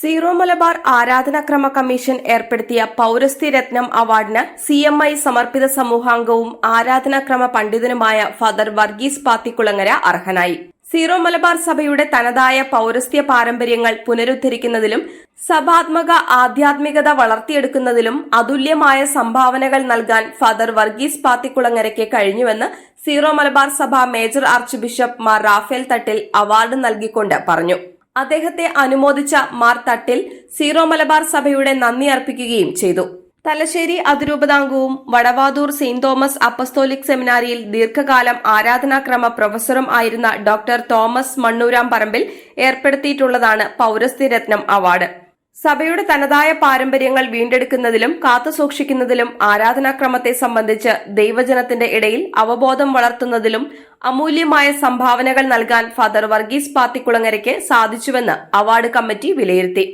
Zero Malabar ആരാധനാക്രമ commission ഏർപ്പെടുത്തിയ പൌരസ്ത്യ രത്നം അവാർഡിന് സി എം ഐ സമർപ്പിത സമൂഹാംഗവും ആരാധനാക്രമ പണ്ഡിതനുമായ ഫാദർ വർഗീസ് പാത്തിക്കുളങ്ങര അർഹനായി. സീറോ മലബാർ സഭയുടെ തനതായ പൌരസ്ത്യ പാരമ്പര്യങ്ങൾ പുനരുദ്ധരിക്കുന്നതിലും സഭാത്മക ആധ്യാത്മികത വളർത്തിയെടുക്കുന്നതിലും അതുല്യമായ സംഭാവനകൾ നൽകാൻ ഫാദർ വർഗീസ് പാത്തിക്കുളങ്ങരയ്ക്ക് കഴിഞ്ഞുവെന്ന് സീറോ മലബാർ സഭ major archbishop Mar Raphael Thattil award നൽകിക്കൊണ്ട് പറഞ്ഞു. അദ്ദേഹത്തെ അനുമോദിച്ച മാർ തട്ടിൽ സീറോ മലബാർ സഭയുടെ നന്ദി അർപ്പിക്കുകയും ചെയ്തു. തലശ്ശേരി അതിരൂപതാംഗവും വടവാതൂർ സെയിന്റ് തോമസ് അപ്പസ്തോലിക് സെമിനാരിയിൽ ദീർഘകാലം ആരാധനാക്രമ പ്രൊഫസറും ആയിരുന്ന ഡോക്ടർ തോമസ് മണ്ണൂരാം പറമ്പിൽ ഏർപ്പെടുത്തിയിട്ടുള്ളതാണ് പൌരസ്ത്യരത്നം അവാർഡ്. സഭയുടെ തനതായ പാരമ്പര്യങ്ങൾ വീണ്ടെടുക്കുന്നതിലും കാത്തുസൂക്ഷിക്കുന്നതിലും ആരാധനാക്രമത്തെ സംബന്ധിച്ച് ദൈവജനത്തിന്റെ ഇടയിൽ അവബോധം വളർത്തുന്നതിലും അമൂല്യമായ സംഭാവനകൾ നൽകാൻ ഫാദർ വർഗീസ് പാത്തിക്കുളങ്ങരയ്ക്ക് സാധിച്ചുവെന്ന് അവാർഡ് കമ്മിറ്റി വിലയിരുത്തി.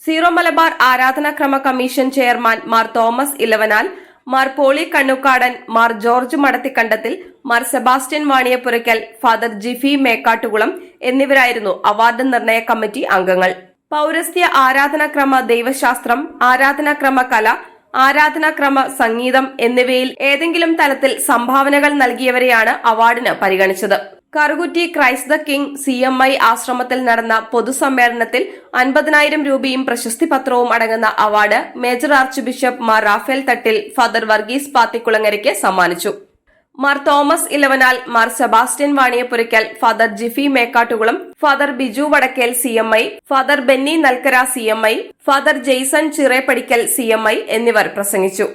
Zero Malabar ആരാധനാക്രമ commission chairman Mar Thomas Elavanal Mar Poly Kannookadan Mar George Madathikandathil Mar Sebastian Vaniyapurackal father Jiffy Mekkattukulam എന്നിവരായിരുന്നു അവാർഡ് നിർണയ കമ്മിറ്റി അംഗങ്ങൾ. പൌരസ്ത്യ ആരാധനാക്രമ ദൈവശാസ്ത്രം ആരാധനാക്രമ കല ആരാധനാക്രമ സംഗീതം എന്നിവയിൽ ഏതെങ്കിലും തലത്തിൽ സംഭാവനകൾ നൽകിയവരെയാണ് അവാർഡിന് പരിഗണിച്ചത്. Karukutty Christ King C M I ആശ്രമത്തിൽ നടന്ന പൊതുസമ്മേളനത്തിൽ അൻപതിനായിരം രൂപയും പ്രശസ്തി പത്രവും അടങ്ങുന്ന award major archbishop Mar Raphael Thattil father Varghese പാത്തിക്കുളങ്ങരയ്ക്ക് സമ്മാനിച്ചു. Mar Thomas Elavanal Mar Sebastian Vaniyapurackal father Jiffy Mekkattukulam father Biju Vadakkel C M I father Benny Nalkara C M I father Jaison Chireppadikkal C M I എന്നിവർ പ്രസംഗിച്ചു.